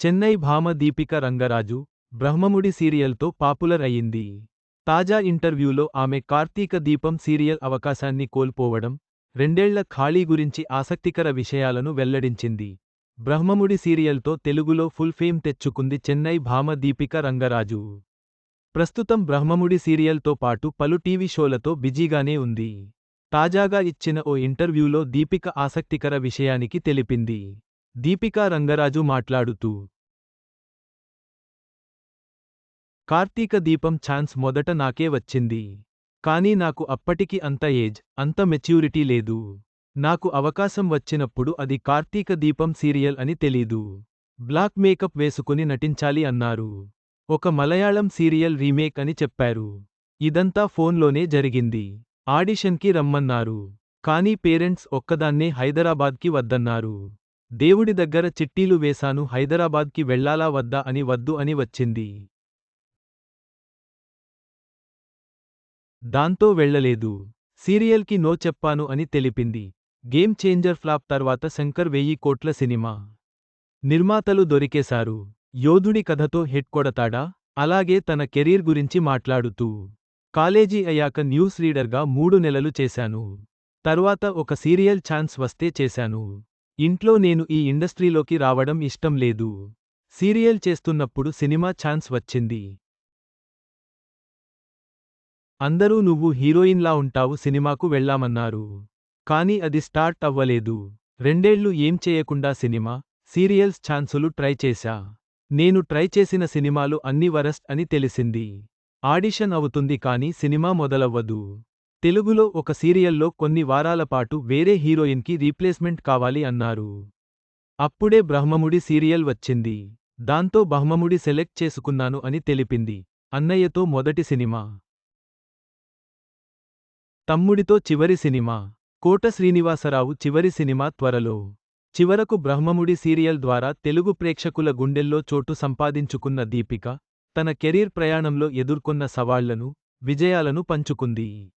చెన్నై భామ దీపిక రంగరాజు బ్రహ్మముడి సీరియల్తో పాపులర్ అయింది తాజా ఇంటర్వ్యూలో ఆమె కార్తీక దీపం సీరియల్ అవకాశాన్ని కోల్పోవడం రెండేళ్ళ ఖాళీ గురించి ఆసక్తికర విషయాలను వెల్లడించింది. బ్రహ్మముడి సీరియల్తో తెలుగులో ఫుల్ ఫేమ్ తెచ్చుకుంది చెన్నై భామ దీపిక రంగరాజు. ప్రస్తుతం బ్రహ్మముడి సీరియల్తో పాటు పలు టీవీ షోలతో బిజీగానే ఉంది. తాజాగా ఇచ్చిన ఓ ఇంటర్వ్యూలో దీపిక ఆసక్తికర విషయానికి తెలిపింది. దీపికా రంగరాజు మాట్లాడుతూ కార్తీక దీపం ఛాన్స్ మొదట నాకే వచ్చింది. కానీ నాకు అప్పటికి అంత ఏజ్ అంత మెచ్యూరిటీ లేదు. నాకు అవకాశం వచ్చినప్పుడు అది కార్తీక దీపం సీరియల్ అని తెలీదు. బ్లాక్ మేకప్ వేసుకుని నటించాలి అన్నారు. ఒక మలయాళం సీరియల్ రీమేక్ అని చెప్పారు. ఇదంతా ఫోన్లోనే జరిగింది. ఆడిషన్కి రమ్మన్నారు. కానీ పేరెంట్స్ ఒక్కదాన్నే హైదరాబాద్కి వద్దన్నారు. దేవుడి దగ్గర చిట్టీలు వేశాను హైదరాబాద్కి వెళ్ళాలా వద్దా అని వద్దు అని వచ్చింది. దాంతో వెళ్ళలేదు. సీరియల్కి నో చెప్పాను అని తెలిపింది. గేమ్ చేంజర్ ఫ్లాప్ తర్వాత శంకర్ వెయ్యి కోట్ల సినిమా నిర్మాతలు దొరికేశారు. యోధుడి కథతో హిట్ కొడతాడా? అలాగే తన కెరీర్ గురించి మాట్లాడుతూ. కాలేజీ అయ్యాక న్యూస్ రీడర్గా మూడు నెలలు చేశాను. తర్వాత ఒక సీరియల్ ఛాన్స్ వస్తే చేశాను. ఇంట్లో నేను ఈ ఇండస్ట్రీలోకి రావడం ఇష్టం లేదు. సీరియల్ చేస్తున్నప్పుడు సినిమా ఛాన్స్ వచ్చింది. అందరూ నువ్వు హీరోయిన్లా ఉంటావు సినిమాకు వెళ్ళామన్నారు. కానీ అది స్టార్ట్ అవ్వలేదు. రెండేళ్ళు ఏం చేయకుండా సినిమా సీరియల్స్ ఛాన్సులు ట్రై చేశా. నేను ట్రై చేసిన సినిమాలు అన్ని వరస్ట్ అని తెలిసింది. ఆడిషన్ అవుతుంది కానీ సినిమా మొదలవ్వదు. తెలుగులో ఒక సీరియల్లో కొన్ని వారాల పాటు వేరే హీరోయిన్కి రీప్లేస్మెంట్ కావాలి అన్నారు. అప్పుడే బ్రహ్మముడి సీరియల్ వచ్చింది. దాంతో బహ్మముడి సెలెక్ట్ చేసుకున్నాను అని తెలిపింది. అన్నయ్యతో మొదటి సినిమా. తమ్ముడితో చివరి సినిమా. కోట శ్రీనివాసరావు చివరి సినిమా త్వరలో. చివరకు బ్రహ్మముడి సీరియల్ ద్వారా తెలుగు ప్రేక్షకుల గుండెల్లో చోటు సంపాదించుకున్న దీపిక తన కెరీర్ ప్రయాణంలో ఎదుర్కొన్న సవాళ్ళను విజయాలను పంచుకుంది.